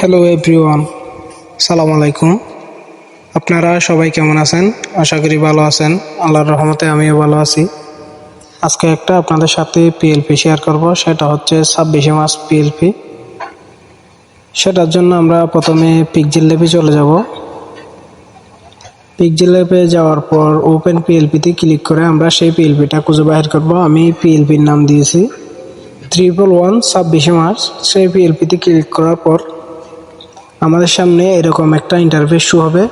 Hello everyone সালাম আলাইকুম। আপনারা সবাই কেমন আছেন? আশা করি ভালো আছেন। আল্লাহর রহমতে আমিও ভালো আছি। আজকে একটা আপনাদের সাথে পিএলপি শেয়ার করব, সেটা হচ্ছে ছাব্বিশে মাস পিএলপি সেটার জন্য আমরা প্রথমে পিকজেল ল্যাবে চলে যাব। পিকজেল ল্যাবে যাওয়ার পর ওপেন পিএলপিতে ক্লিক করে আমরা সেই পিএলপিটা খুঁজে বাহির করব। আমি পিএলপির নাম দিয়েছি। ট্রিপল ওয়ান ছাব্বিশে মার্চ। সেই পিএলপিতে ক্লিক করার পর আমাদের সামনে এরকম একটা ইন্টারভিউ শু হবে।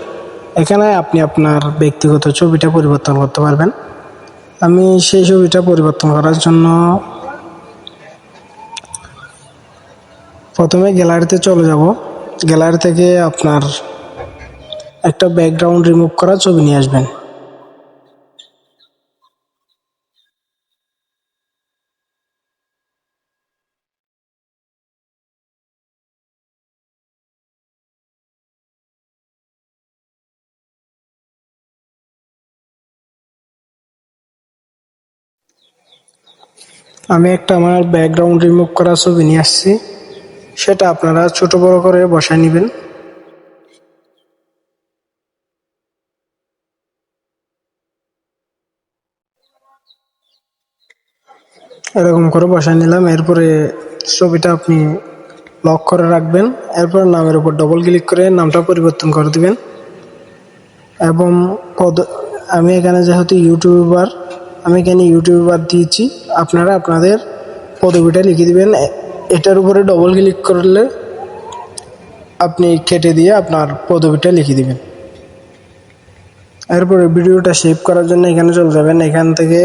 এখানে আপনি আপনার ব্যক্তিগত ছবিটা পরিবর্তন করতে পারবেন। আমি সেই ছবিটা পরিবর্তন করার জন্য প্রথমে গ্যালারিতে চলে যাব। গ্যালারি থেকে আপনার একটা ব্যাকগ্রাউন্ড রিমুভ করা ছবি নিয়ে আসবেন। আমি একটা আমার ব্যাকগ্রাউন্ড রিমুভ করা ছবি নিয়ে আসছি। সেটা আপনারা ছোট বড় করে বসায় নেবেন। এরকম করে বসায় নিলাম। এরপরে ছবিটা আপনি লক করে রাখবেন। এরপর নামের উপর ডবল ক্লিক করে নামটা পরিবর্তন করে দিবেন। এবং আমি এখানে যেহেতু ইউটিউবার আমি এখানে ইউটিউবার দিয়েছি। আপনারা আপনাদের পদবিটা লিখে দিবেন। এটার উপরে ডবল ক্লিক করলে আপনি কেটে দিয়ে আপনার পদবিটা লিখে দিবেন। এরপরে ভিডিওটা সেভ করার জন্য এখানে চলে যাবেন। এখান থেকে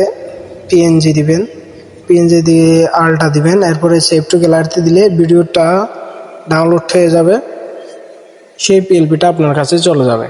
পিএনজি দিবেন। পিএনজি দিয়ে আলটা দিবেন। এরপরে সেভ টু গ্যালারিতে দিলে ভিডিওটা ডাউনলোড হয়ে যাবে। সেই পিএলপিটা আপনার কাছে চলে যাবে।